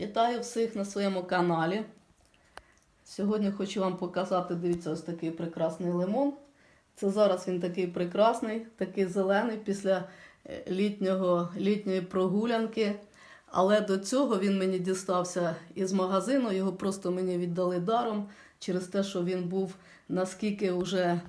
Вітаю всіх на своєму каналі. Сьогодні хочу вам показати, дивіться, ось такий прекрасний лимон. Це зараз він такий прекрасний, такий зелений після е, літнього, літньої прогулянки. Але до цього він мені дістався із магазину, його просто мені віддали даром через те, що він був наскільки вже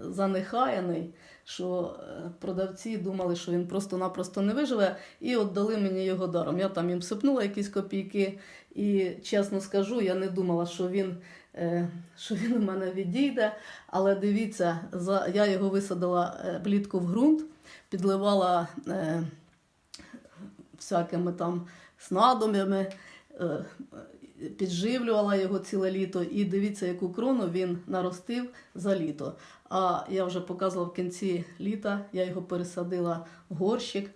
занехаяний, що е, продавці думали, що він просто-напросто не виживе, і віддали мені його даром. Я там їм сипнула якісь копійки, і чесно скажу, я не думала, що він, е, що він у мене відійде. Але дивіться, я його висадила е, влітку в ґрунт, підливала. Всякими там снадоб'ями, е, підживлювала його ціле літо. І дивіться, яку крону він наростив за літо. А я вже показувала в кінці літа, я його пересадила в горщик.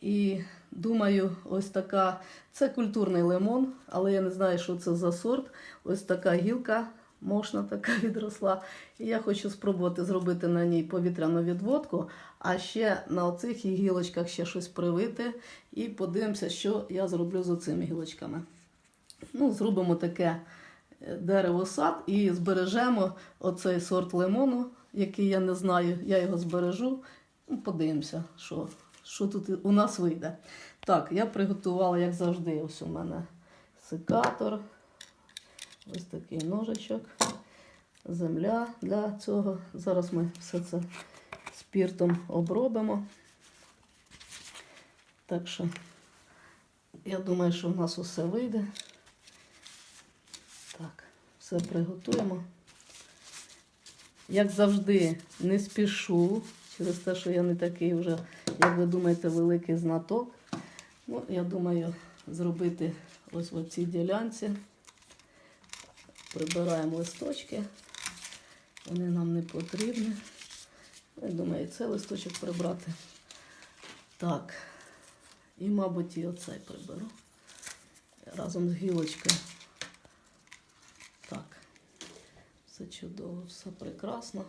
І думаю, ось така. Це культурний лимон, але я не знаю, що це за сорт. Ось така гілка мощна така відросла. І я хочу спробувати зробити на ній повітряну відводку, а ще на оцих гілочках ще щось привити. І подивимося, що я зроблю з оцими гілочками. Ну, зробимо таке е, дерево-сад і збережемо оцей сорт лимону, який я не знаю. Я його збережу. Ну, подивимося, що, що тут у нас вийде. Так, я приготувала, як завжди, ось у мене секатор. Ось такий ножичок, земля для цього. Зараз ми все це спіртом обробимо. Так що, я думаю, що в нас усе вийде. Все приготуємо. Як завжди, не спішу, через те, що я не такий вже, як ви думаєте, великий знаток. Ну, я думаю, зробити ось в цій ділянці. Прибираємо листочки. Вони нам не потрібні. Я думаю, цей листочок прибрати. Так. І, мабуть, і оцей приберу. Разом з гілочкою. Так. Все чудово, все прекрасно.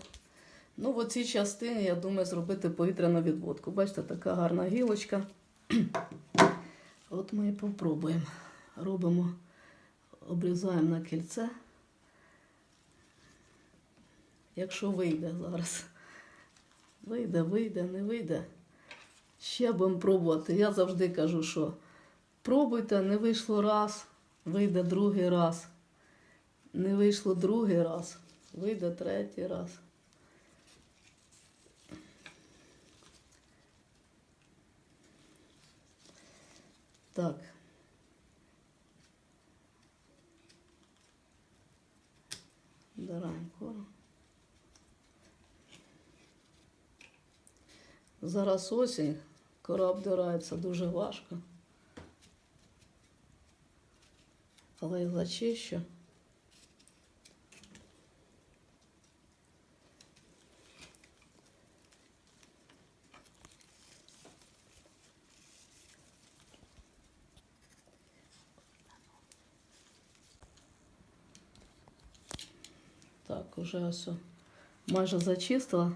Ну, в цій частині, я думаю, зробити повітряну відводку. Бачите, така гарна гілочка. От ми і попробуємо. Робимо, обрізаємо на кільце. Якщо вийде зараз. Вийде, вийде, не вийде. Ще будемо пробувати. Я завжди кажу, що пробуйте, не вийшло раз, вийде другий раз. Не вийшло другий раз, вийде третій раз. Так. Дираємо кору. Зараз осінь, кора обдирається дуже важко. Але я зачищу. Уже ось майже зачистила.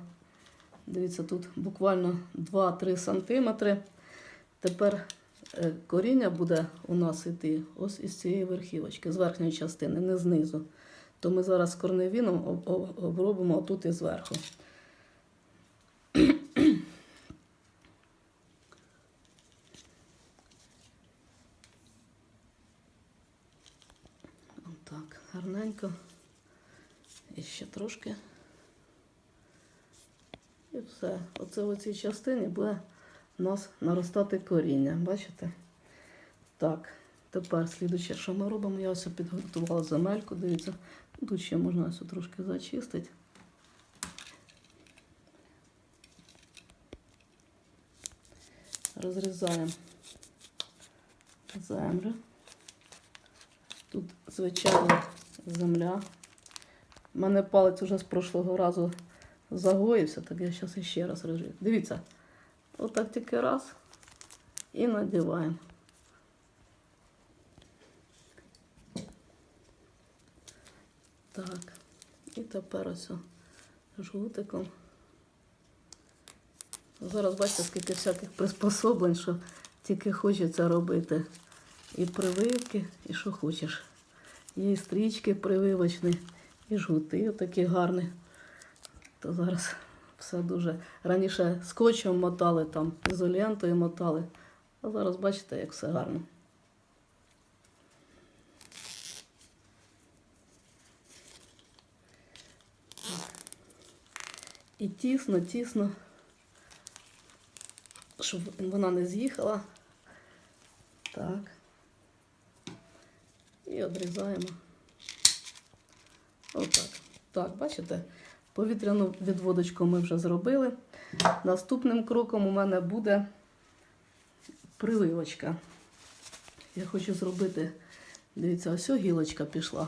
Дивіться, тут буквально 2-3 сантиметри. Тепер е, коріння буде у нас йти ось із цієї верхівочки, з верхньої частини, не знизу. То ми зараз корневіном об- об- обробимо тут і зверху. Так, гарненько. І ще трошки. І все. Оце в цій частині буде у нас наростати коріння. Бачите? Так, тепер слідуюче, що ми робимо, я ось підготувала земельку, дивіться, тут ще можна ось трошки зачистити. Розрізаємо землю. Тут, звичайно, земля. У мене палець уже з прошлого разу загоївся, так я зараз ще раз режу. Дивіться, отак тільки раз і надіваємо. Так, і тепер ось жгутиком. Зараз бачите, скільки всяких приспособлень, що тільки хочеться робити. і прививки, і що хочеш. Є і стрічки прививочні, і жгути такі гарні. То зараз все дуже. Раніше скотчем мотали, там, ізолентою мотали, а зараз бачите, як все гарно. І тісно, тісно, щоб вона не з'їхала. Так. І одрізаємо. Отак. Так, бачите? Повітряну відводочку ми вже зробили. Наступним кроком у мене буде прививочка. Я хочу зробити, дивіться, ось гілочка пішла.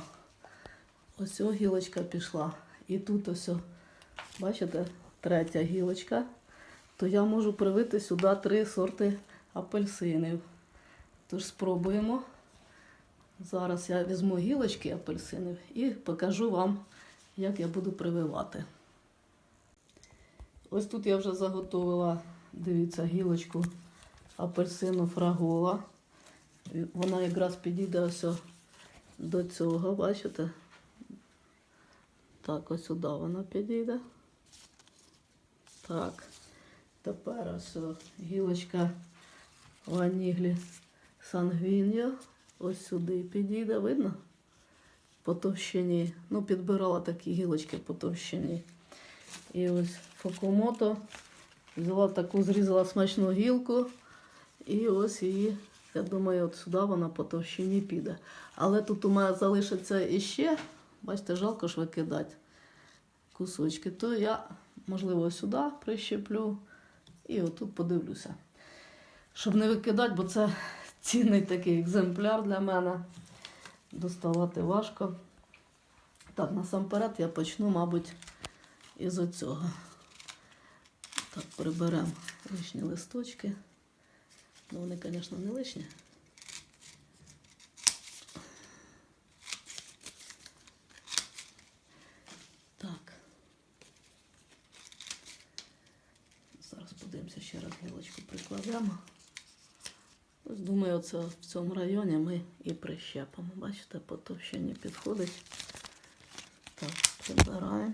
Ось гілочка пішла. І тут ось, бачите, третя гілочка. То я можу привити сюди три сорти апельсинів. Тож спробуємо. Зараз я візьму гілочки апельсинів і покажу вам, як я буду прививати. Ось тут я вже заготовила, дивіться, гілочку апельсину фрагола. Вона якраз підійде ось до цього, бачите? Так, ось сюди вона підійде. Так. Тепер ось гілочка ваніглі сангвіньо. Ось сюди підійде, видно? По товщині. Ну, підбирала такі гілочки по товщині. І ось фокомото. Взяла таку, зрізала смачну гілку. І ось її, я думаю, от сюди вона по товщині піде. Але тут у мене залишиться іще, бачите, жалко ж викидати кусочки. То я, можливо, сюди прищеплю і отут подивлюся. Щоб не викидати, бо це цінний такий екземпляр для мене. Доставати важко. Так, насамперед я почну, мабуть, із оцього. Так, приберемо лишні листочки. Ну, вони, звісно, не лишні. Так. Зараз подивимося ще раз гілочку прикладемо. Думаю, оце в цьому районі ми і прищепимо. Бачите, по товщині підходить. Так, прибираємо.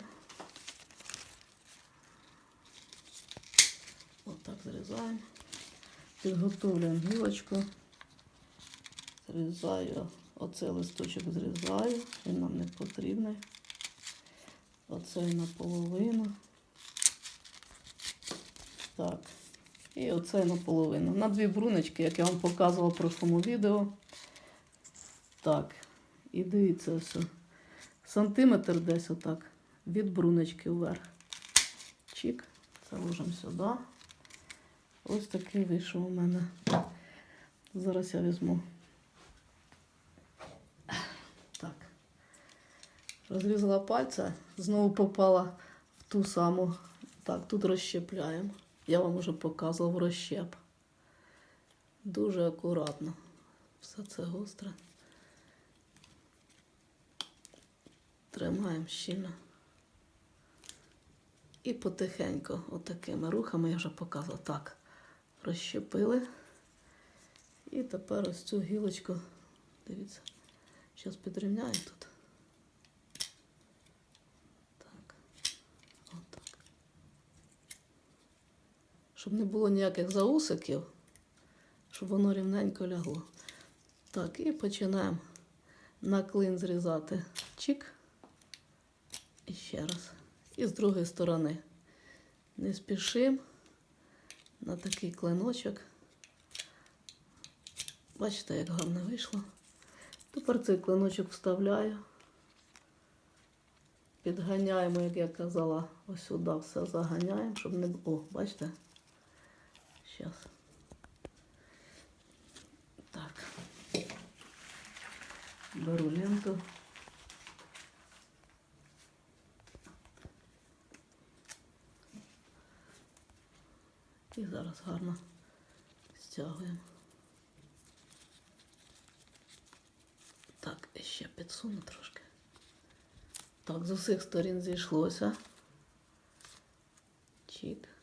Отак зрізаємо. Підготовлюємо гілочку. Зрізаю. Оцей листочок зрізаю. Він нам не потрібний. Оцей наполовину. Так. І оцей наполовину. На дві бруночки, як я вам показувала в прошлому відео. Так. І дивіться ось. Сантиметр десь отак. Від бруночки вверх. Чик. Заложимо сюди. Ось такий вийшов у мене. Зараз я візьму. Так. Розрізала пальця, знову попала в ту саму. Так, тут розщепляємо. Я вам вже показував розщеп. Дуже акуратно. Все це гостре. Тримаємо щільно. І потихеньку, отакими рухами я вже показувала. Так, розщепили. І тепер ось цю гілочку, дивіться, зараз підрівняю тут. Щоб не було ніяких заусиків, щоб воно рівненько лягло. Так, і починаємо на клин зрізати. Чик. І ще раз. І з другої сторони. Не спішимо на такий клиночок. Бачите, як гарно вийшло. Тепер цей клиночок вставляю. Підганяємо, як я казала, ось сюди все заганяємо, щоб не було. О, бачите? Зараз. Так. Беру ленту. І зараз гарно стягуємо. Так, ще підсуну трошки. Так, з усіх сторін зійшлося. Чик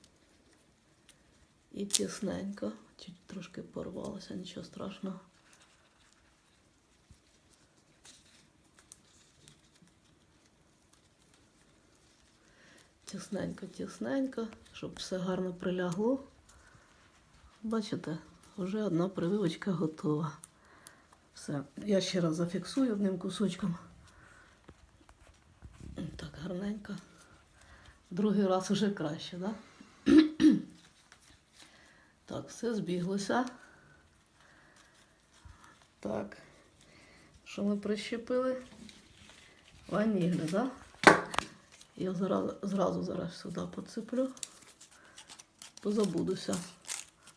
і тісненько. Чуть трошки порвалося, нічого страшного. Тісненько, тісненько, щоб все гарно прилягло. Бачите, вже одна прививочка готова. Все, я ще раз зафіксую одним кусочком. Так, гарненько. Другий раз вже краще, так? Да? Так, все збіглося. Так. Що ми прищепили? Ваніль, так? Я зразу, зразу зараз сюди поцеплю. Позабудуся.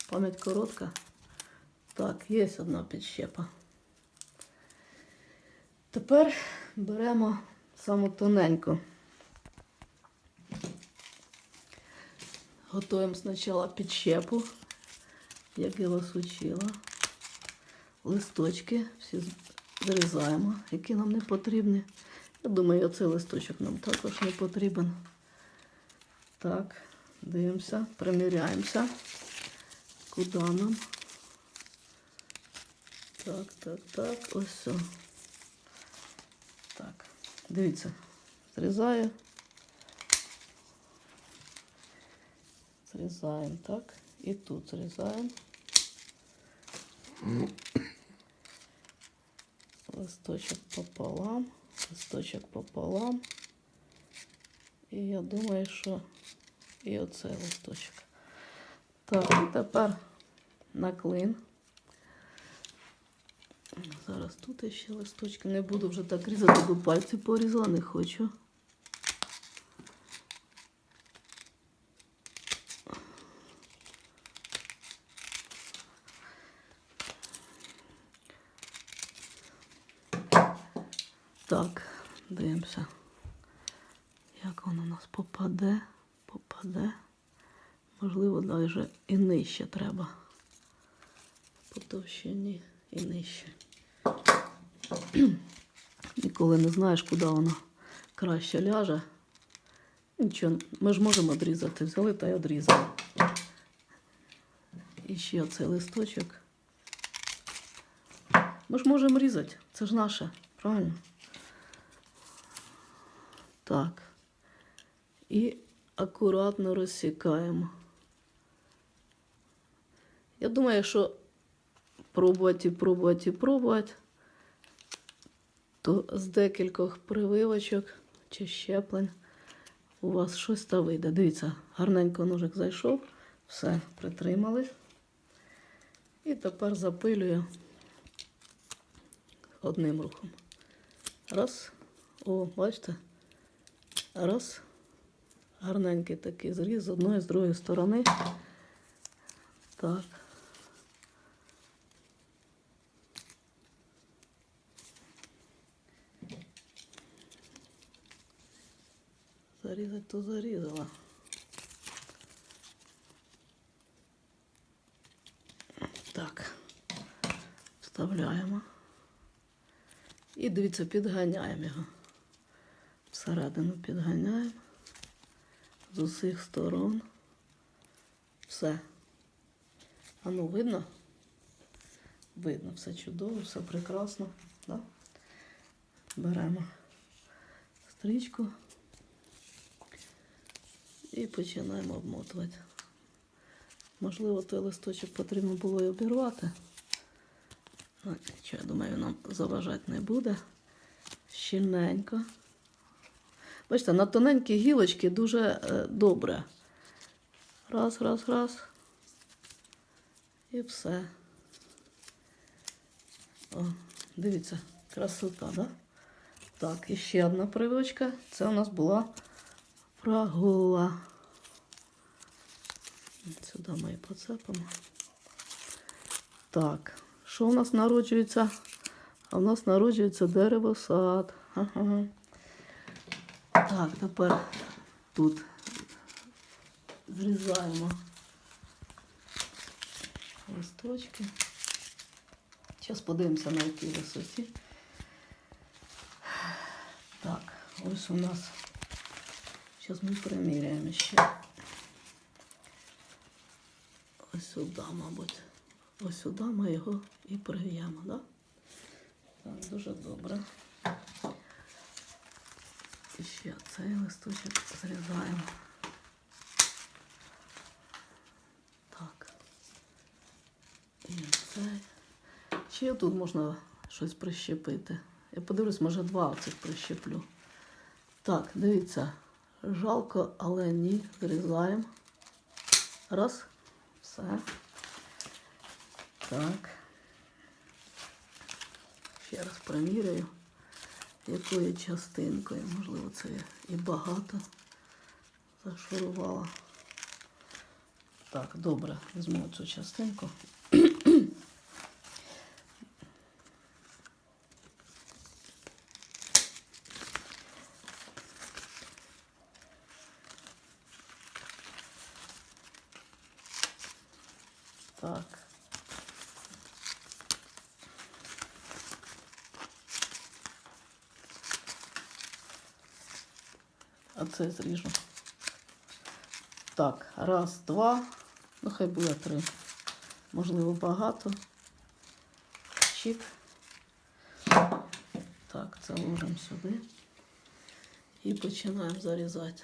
Пам'ять коротка. Так, є одна підщепа. Тепер беремо саму тоненьку. Готуємо спочатку підщепу, як я вас учила. Листочки всі зрізаємо, які нам не потрібні. Я думаю, оцей листочок нам також не потрібен. Так, дивимося, приміряємося. Куди нам? Так, так, так, ось все. Так, дивіться, зрізаю. Зрізаємо, так. І тут зрізаємо. Листочок пополам, листочок пополам. І я думаю, що і оцей листочок. Так, тепер на клин. Зараз тут ще листочки. Не буду вже так різати, бо пальці порізала, не хочу. Так, дивимося, як воно у нас попаде, попаде. Можливо, навіть і нижче треба. По товщині і нижче. Ніколи не знаєш, куди воно краще ляже. Нічого, ми ж можемо відрізати. Взяли та й відрізали. І ще оцей листочок. Ми ж можемо різати. Це ж наше, правильно? Так. І акуратно розсікаємо. Я думаю, що пробувати, пробувати, пробувати, то з декількох прививочок чи щеплень у вас щось та вийде. Дивіться, гарненько ножик зайшов, все, притримали. І тепер запилюю одним рухом. Раз. О, бачите? Раз. Гарненький такий зріз з одної, з другої сторони. Так. Зарізати то зарізала. Так. Вставляємо. І дивіться, підганяємо його. Всередину підганяємо з усіх сторон. Все. А ну, видно? Видно, все чудово, все прекрасно. Да? Беремо стрічку і починаємо обмотувати. Можливо, той листочок потрібно було і обірвати. Ну, нічого, я думаю, нам заважати не буде. Щільненько. Бачите, на тоненькі гілочки дуже е, добре. Раз, раз, раз. І все. О, дивіться, красота, да? Так, і ще одна прививочка. Це у нас була прогула. Сюди ми і поцепимо. Так, що у нас народжується? А у нас народжується дерево сад. Ага. Так, тепер тут зрізаємо листочки. Зараз подивимося на якій висоті. Так, ось у нас. Зараз ми приміряємо ще. Ось сюди, мабуть. Ось сюди ми його і прив'ємо, так? так? Дуже добре. І ще цей листочок зрізаємо. Так. І цей. Ще тут можна щось прищепити. Я подивлюсь, може, два оцих прищеплю. Так, дивіться жалко, але ні, зрізаємо. Раз, все. Так. Ще раз приміряю, якою частинкою. Можливо, це і багато зашурувала. Так, добре, візьму цю частинку. Так. А це зріжу. Так, раз, два. Ну, хай буде три. Можливо, багато. Чик. Так, це ложимо сюди. І починаємо зарізати.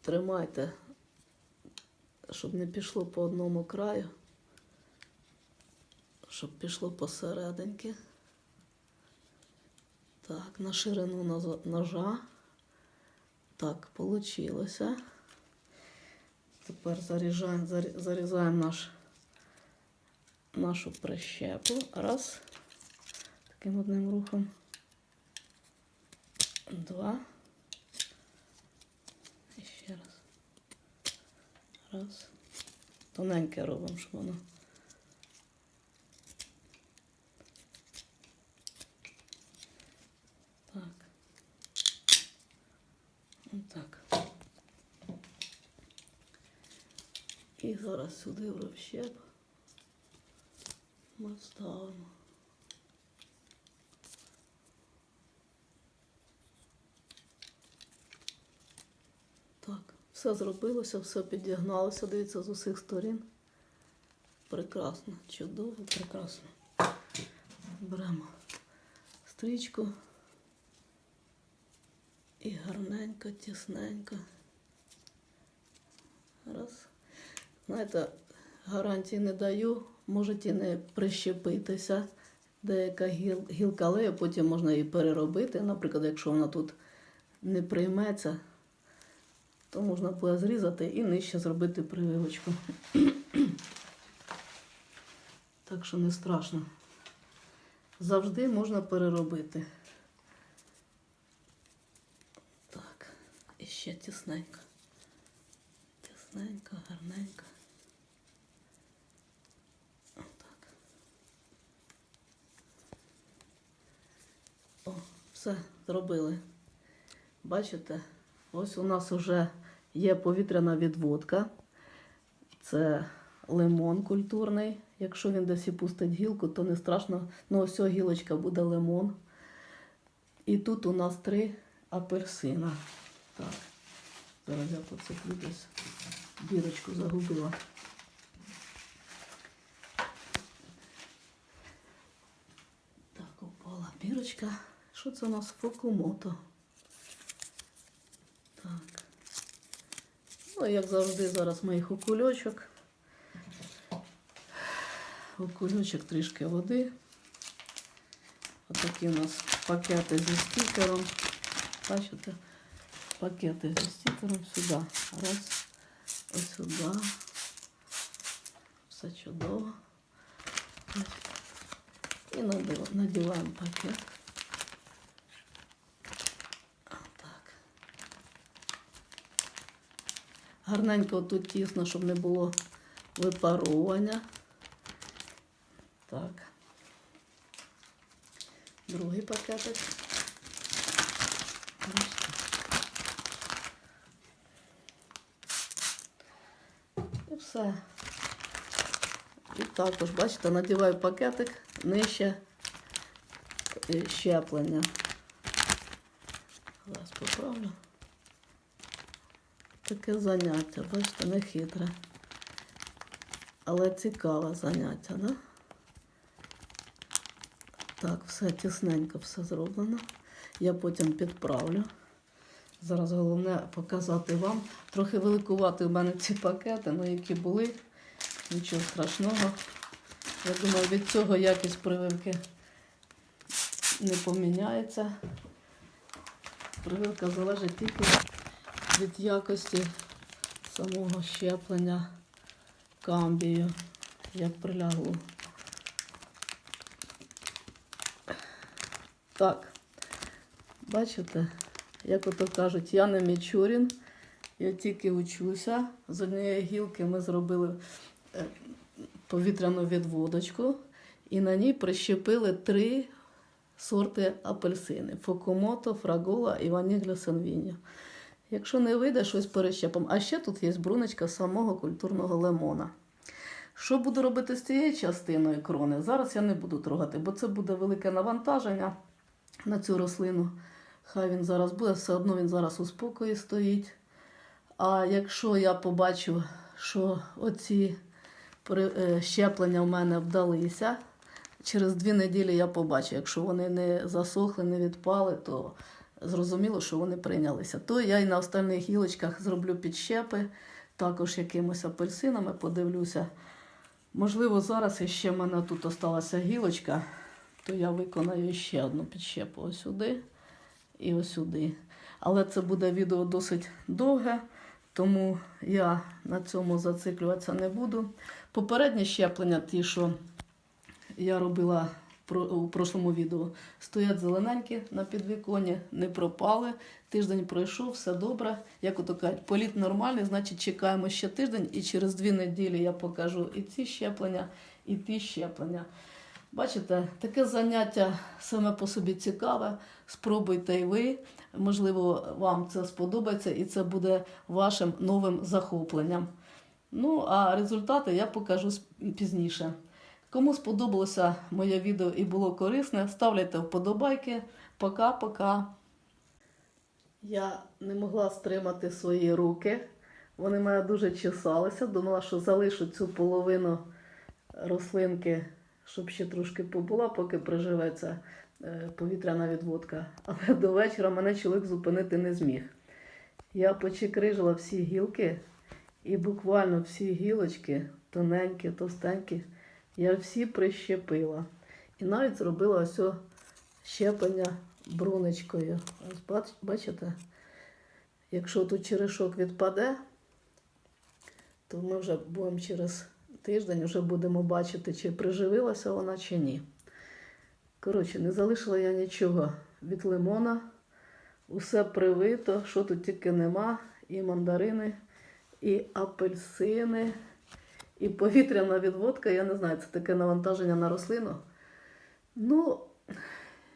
Тримайте, щоб не пішло по одному краю, щоб пішло посерединки. Так, на ширину ножа. Так, получилося. Тепер заріжаємо, зарізаємо наш, нашу прищепу. Раз. Таким одним рухом. Два. І ще раз. Раз. Тоненьке робимо, щоб воно. Так. Отак. І сюди в розщеп ми ставимо. Так, все зробилося, все підігналося, дивіться з усіх сторін. Прекрасно, чудово, прекрасно. Беремо стрічку і гарненько, тісненько. Раз. Знаєте, гарантії не даю, можуть і не прищепитися. Деяка гіл, гілка, але потім можна її переробити. Наприклад, якщо вона тут не прийметься, то можна буде зрізати і нижче зробити прививочку. Так що не страшно. Завжди можна переробити. Так, і ще тісненько. Тісненько, гарненько. Отак. О, все, зробили. Бачите, ось у нас вже є повітряна відводка. Це лимон культурний. Якщо він десь і пустить гілку, то не страшно. Ну, ось гілочка буде лимон. І тут у нас три апельсина. Так. Зараз я поцеплю десь. Бірочку загубила. Так, упала бірочка. Що це у нас фокумото? Так. Ну, як завжди, зараз моїх окульочок. Окульочок трішки води. Отакі у нас пакети зі стікером. Бачите? Пакети зі стікером сюди. Раз. Ось сюди. Все чудово. І надіваємо пакет. Гарненько тут тісно, щоб не було випаровування. Так. Другий пакетик. І все. І також, бачите, надіваю пакетик нижче е, щеплення. Зараз поправлю. Таке заняття, бачите, не хитре. Але цікаве заняття, да? Так, все тісненько, все зроблено. Я потім підправлю. Зараз головне показати вам. Трохи великувати у мене ці пакети, ну які були. Нічого страшного. Я думаю, від цього якість прививки не поміняється. Прививка залежить тільки від якості самого щеплення камбію, як прилягло. Так, бачите, як ото кажуть, я не Мічурін, я тільки учуся. З однієї гілки ми зробили е, повітряну відводочку, і на ній прищепили три сорти апельсини: Фокомото, Фрагола і Ваніглю Сенвіньо. Якщо не вийде, щось перещепимо. А ще тут є бруночка самого культурного лимона. Що буду робити з цією частиною крони? Зараз я не буду трогати, бо це буде велике навантаження на цю рослину. Хай він зараз буде, все одно він зараз у спокої стоїть. А якщо я побачу, що оці е, щеплення в мене вдалися, через дві неділі я побачу, якщо вони не засохли, не відпали, то зрозуміло, що вони прийнялися. То я і на остальних гілочках зроблю підщепи, також якимось апельсинами подивлюся. Можливо, зараз іще в мене тут осталася гілочка, то я виконаю ще одну підщепу ось сюди і ось сюди. Але це буде відео досить довге, тому я на цьому зациклюватися не буду. Попередні щеплення, ті, що я робила у прошлому відео, стоять зелененькі на підвіконі, не пропали. Тиждень пройшов, все добре. Як ото кажуть, політ нормальний, значить чекаємо ще тиждень, і через дві неділі я покажу і ці щеплення, і ті щеплення. Бачите, таке заняття саме по собі цікаве. Спробуйте і ви. Можливо, вам це сподобається і це буде вашим новим захопленням. Ну, а результати я покажу пізніше. Кому сподобалося моє відео і було корисне, ставляйте вподобайки. Пока-пока. Я не могла стримати свої руки. Вони мене дуже чесалися. Думала, що залишу цю половину рослинки, щоб ще трошки побула, поки приживеться е, повітряна відводка. Але до вечора мене чоловік зупинити не зміг. Я почекрижила всі гілки, і буквально всі гілочки, тоненькі, товстенькі, я всі прищепила. І навіть зробила ось щеплення бруночкою. Ось бачите? Якщо тут черешок відпаде, то ми вже будемо через тиждень вже будемо бачити, чи приживилася вона, чи ні. Коротше, не залишила я нічого від лимона. Усе привито, що тут тільки нема. І мандарини, і апельсини, і повітряна відводка. Я не знаю, це таке навантаження на рослину. Ну,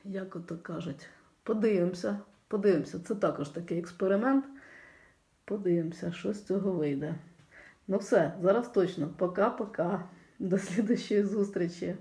як ото кажуть, подивимося, подивимося. Це також такий експеримент. Подивимося, що з цього вийде. Ну все, зараз точно. Пока-пока. До слідущої зустрічі.